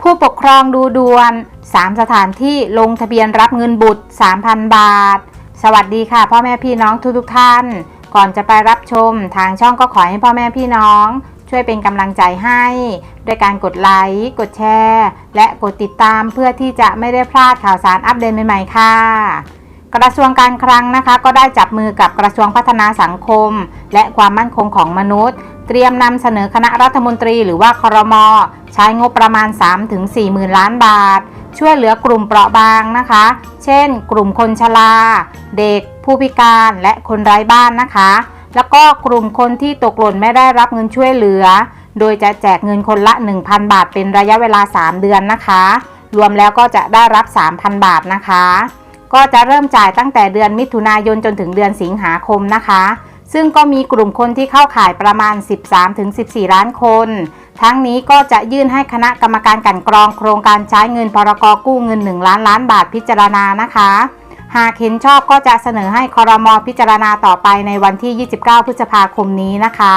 ผู้ปกครองดูดวน 3 สถานที่ลงทะเบียนรับเงินบุตร 3,000 บาท สวัสดีค่ะ พ่อแม่พี่น้องทุกๆท่าน ก่อนจะไปรับชม ทางช่องก็ขอให้พ่อแม่พี่น้อง ช่วยเป็นกำลังใจให้ด้วยการกดไลค์กดแชร์ และกดติดตามเพื่อที่จะไม่ได้พลาดข่าวสารอัปเดตใหม่ๆค่ะ กระทรวงการคลังนะคะ ก็ได้จับมือกับกระทรวงพัฒนาสังคม และความมั่นคงของมนุษย์ เตรียมนำเสนอคณะรัฐมนตรีหรือว่าครมใช้งบประมาณ 3-4หมื่นล้านบาท ช่วยเหลือกลุ่มเปราะบางนะคะ เช่น กลุ่มคนชราเด็ก ผู้พิการและคนไร้บ้านนะคะ แล้วก็กลุ่มคนที่ตกหล่นไม่ได้รับเงินช่วยเหลือ โดยจะแจกเงินคนละ 1,000 บาทเป็นระยะเวลา 3 เดือนนะคะ รวมแล้วก็จะได้รับ 3,000 บาทนะคะ ก็จะเริ่มจ่ายตั้งแต่เดือนมิถุนายนจนถึงเดือนสิงหาคมนะคะ ซึ่งก็มีกลุ่มคนที่เข้าข่ายประมาณ 13-14 ล้านคน ทั้งนี้ก็จะยื่นให้คณะกรรมการกันกรองโครงการใช้เงินพรกกู้เงิน 1 ล้านล้านบาทพิจารณานะคะ หากเห็นชอบก็จะเสนอให้คอรมอพิจารณาต่อไปในวันที่ 29 พฤษภาคมนี้นะคะ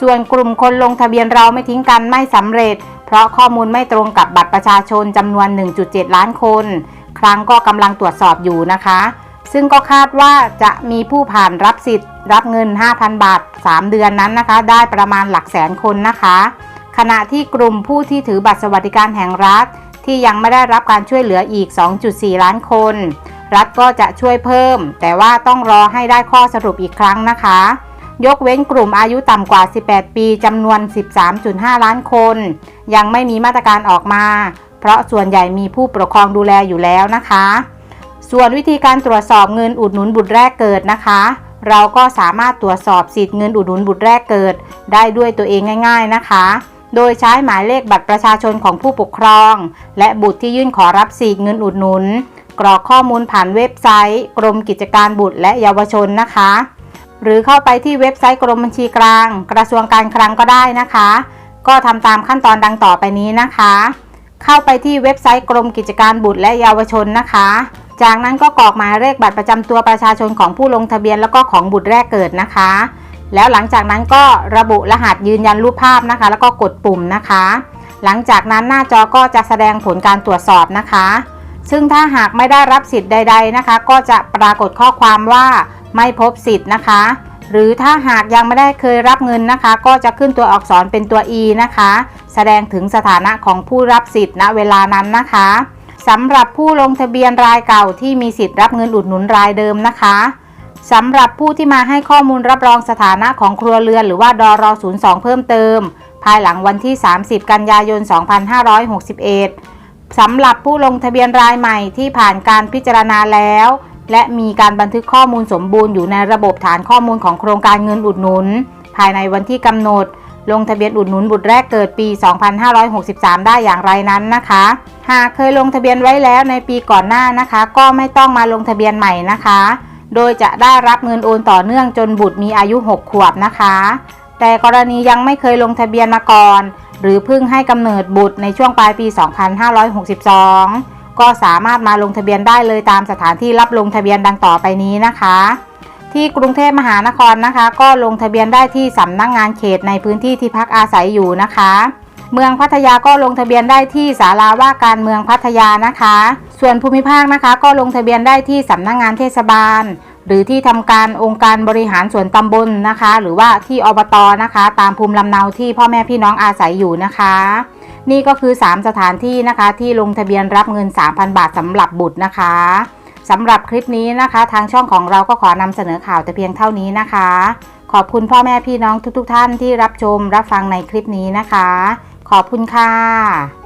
ส่วนกลุ่มคนลงทะเบียนเราไม่ทิ้งกันไม่สำเร็จ เพราะข้อมูลไม่ตรงกับบัตรประชาชนจำนวน 1.7 ล้านคน ครั้งก็กำลังตรวจสอบอยู่นะคะ ซึ่งก็คาดว่าจะมีผู้ผ่านรับสิทธิ์ รับเงิน 5,000 บาท 3 เดือนนั้นนะคะ ได้ประมาณหลักแสนคนนะคะ ขณะที่กลุ่มผู้ที่ถือบัตรสวัสดิการแห่งรัฐ ที่ยังไม่ได้รับการช่วยเหลืออีก 2.4 ล้านคน รัฐก็จะช่วยเพิ่ม แต่ว่าต้องรอให้ได้ข้อสรุปอีกครั้งนะคะ ยกเว้นกลุ่มอายุต่ำกว่า 18 ปีจำนวน 13.5 ล้านคน ยังไม่มีมาตรการออกมา เพราะส่วนใหญ่มีผู้ปกครองดูแลอยู่แล้วนะคะ ส่วนวิธีการตรวจสอบเงินอุดหนุนบุตรแรกเกิดนะคะ เราก็สามารถตรวจสอบสิทธิ์เงินอุดหนุนบุตรแรกเกิด ได้ด้วยตัวเองง่าย ๆนะคะ โดยใช้หมายเลขบัตรประชาชนของผู้ปกครอง และบุตรที่ยื่นขอรับสิทธิ์เงินอุดหนุน กรอกข้อมูลผ่านเว็บไซต์ กรมกิจการบุตรและเยาวชนนะคะหรือเข้าไปที่เว็บไซต์กรมบัญชีกลาง กระทรวงการคลังก็ได้นะคะ ก็ทำตามขั้นตอนดังต่อไปนี้นะคะ เข้าไปที่เว็บไซต์กรมกิจการบุตรและเยาวชนนะคะ จากนั้นก็กรอกหมายเลขบัตรประจำตัวประชาชนของผู้ลงทะเบียนแล้วก็ของบุตรแรกเกิดนะคะ แล้วหลังจากนั้นก็ระบุรหัสยืนยันรูปภาพนะคะ แล้วก็กดปุ่มนะคะ หลังจากนั้นหน้าจอก็จะแสดงผลการตรวจสอบนะคะ ซึ่งถ้าหากไม่ได้รับสิทธิ์ใด ๆนะคะ ก็จะปรากฏข้อความว่าไม่พบสิทธิ์นะคะ หรือถ้าหากยังไม่ได้เคยรับเงินนะคะ ก็จะขึ้นตัวอักษรเป็นตัว E นะคะ แสดงถึงสถานะของผู้รับสิทธิ์ณเวลานั้นนะคะสำหรับผู้ลงทะเบียนรายเก่าที่มีสิทธิ์รับเงินอุดหนุนรายเดิมนะคะสำหรับผู้ที่มาให้ข้อมูลรับรองสถานะของครัวเรือนหรือว่าดร02 เพิ่มเติม ภายหลังวันที่ 30 กันยายน 2561สำหรับผู้ลงทะเบียนรายใหม่ที่ผ่านการพิจารณาแล้ว และมีการบันทึกข้อมูลสมบูรณ์อยู่ในระบบฐานข้อมูลของโครงการเงินอุดหนุน ภายในวันที่กำหนด ลงทะเบียนอุดหนุนบุตรแรกเกิดปี 2563 ได้อย่างไรนั้นนะคะ หากเคยลงทะเบียนไว้แล้วในปีก่อนหน้านะคะ ก็ไม่ต้องมาลงทะเบียนใหม่นะคะ โดยจะได้รับเงินโอนต่อเนื่องจนบุตรมีอายุ 6 ขวบนะคะ แต่กรณียังไม่เคยลงทะเบียนมาก่อน หรือเพิ่งให้กำเนิดบุตรในช่วงปลายปี 2562 ก็สามารถมาลงทะเบียนได้เลยตามสถานที่รับลงทะเบียนดังต่อไปนี้นะคะ ที่กรุงเทพมหานครนะคะ ก็ลงทะเบียนได้ที่สำนักงงานเขตในพื้นที่ที่พักอาศัยอยู่นะคะ เมืองพัทยาก็ลงทะเบียนได้ที่ศาลาว่าการเมืองพัทยานะคะ ส่วนภูมิภาคนะคะ ก็ลงทะเบียนได้ที่สำนักงงานเทศบาล หรือที่ทำการองค์การบริหารส่วนตำบลนะคะ หรือว่าที่อบตนะคะ ตามภูมิลำเนาที่พ่อแม่พี่น้องอาศัยอยู่นะคะ นี่ก็คือ 3 สถานที่นะคะ ที่ลงทะเบียนรับเงิน 3,000 บาทสำหรับบุตรนะคะสำหรับคลิปนี้นะคะ ทางช่องของเราก็ขอนำเสนอข่าวแต่เพียงเท่านี้นะคะ ขอบคุณพ่อแม่พี่น้องทุกๆทท่านที่รับชมรับฟังในคลิปนี้นะคะ ขอบคุณค่ะ